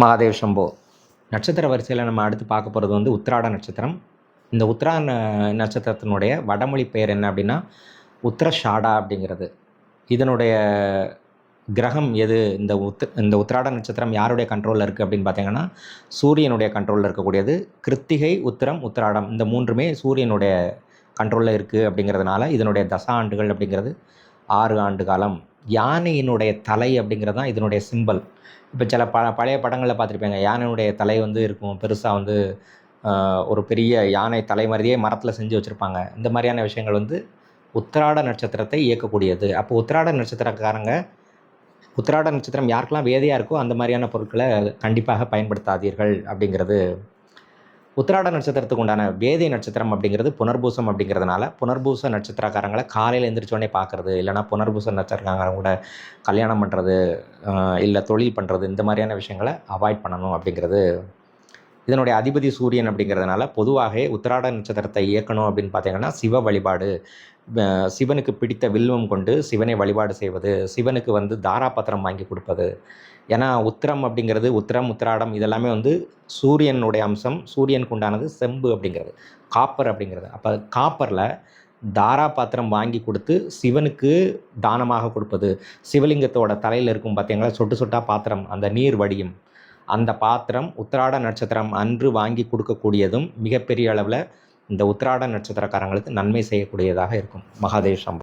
மகாதேவ் சம்போ. நட்சத்திர வரிசையில் நம்ம அடுத்து பார்க்க போகிறது வந்து உத்ராட நட்சத்திரம். இந்த உத்ரா நட்சத்திரத்தினுடைய வடமொழி பெயர் என்ன அப்படின்னா உத்திரஷாடா அப்படிங்கிறது. இதனுடைய கிரகம் எது? இந்த உத் இந்த உத்ராட நட்சத்திரம் யாருடைய கண்ட்ரோலில் இருக்குது அப்படின்னு பார்த்தீங்கன்னா சூரியனுடைய கண்ட்ரோலில் இருக்கக்கூடியது. கிருத்திகை உத்திரம் உத்திராடம். இந்த மூன்றுமே சூரியனுடைய கண்ட்ரோலில் இருக்குது அப்படிங்கிறதுனால இதனுடைய தசா ஆண்டுகள் அப்படிங்கிறது ஆறு ஆண்டு காலம். யானையினுடைய தலை அப்படிங்கிறது தான் இதனுடைய சிம்பல் இப்போ சில ப பழைய படங்களில் பார்த்துருப்பீங்க யானையினுடைய தலை வந்து இருக்கும் பெருசாக வந்து ஒரு பெரிய யானை தலை மாதிரியே மரத்தில் செஞ்சு வச்சுருப்பாங்க. இந்த மாதிரியான விஷயங்கள் வந்து உத்திராட நட்சத்திரத்தை இயக்கக்கூடியது. அப்போ உத்திராட நட்சத்திரக்காரங்க உத்திராட நட்சத்திரம் யாருக்கெல்லாம் வேதையாக இருக்கோ அந்த மாதிரியான பொருட்களை கண்டிப்பாக பயன்படுத்தாதீர்கள் அப்படிங்கிறது உத்திராட நட்சத்திரத்துக்கு உண்டான வேதை நட்சத்திரம் அப்படிங்கிறது புனர்பூசம் அப்படிங்கிறதுனால புனர்பூச நட்சத்திரக்காரங்களை காலையில் எழுந்திரிச்சோடனே பார்க்குறது இல்லைனா புனர்பூச நட்சத்திரக்காரங்க கூட கல்யாணம் பண்ணுறது இல்லை தொழில் பண்ணுறது இந்த மாதிரியான விஷயங்களை அவாய்ட் பண்ணணும் அப்படிங்கிறது இதனுடைய அதிபதி சூரியன் அப்படிங்கிறதுனால பொதுவாகவே உத்திராட நட்சத்திரத்தை இயக்கணும் அப்படின்னு பார்த்தீங்கன்னா சிவ வழிபாடு சிவனுக்கு பிடித்த வில்வம் கொண்டு சிவனை வழிபாடு செய்வது சிவனுக்கு வந்து தாராபத்திரம் வாங்கி கொடுப்பது. ஏன்னா உத்திரம் அப்படிங்கிறது உத்திரம் உத்திராடம் இதெல்லாமே வந்து சூரியனுடைய அம்சம் சூரியனுக்கு உண்டானது செம்பு அப்படிங்கிறது காப்பர் அப்படிங்கிறது. அப்போ காப்பரில் தாராபாத்திரம் வாங்கி கொடுத்து சிவனுக்கு தானமாக கொடுப்பது. சிவலிங்கத்தோட தலையில் இருக்கும் பார்த்தீங்களா சொட்டு சொட்டா பாத்திரம் அந்த நீர் வடியும். அந்த பாத்திரம் உத்திராட நட்சத்திரம் அன்று வாங்கி கொடுக்கக்கூடியதும் மிகப்பெரிய அளவில் இந்த உத்திராட நட்சத்திரக்காரங்களுக்கு நன்மை செய்யக்கூடியதாக இருக்கும். மகாதேவ் சம்பவம்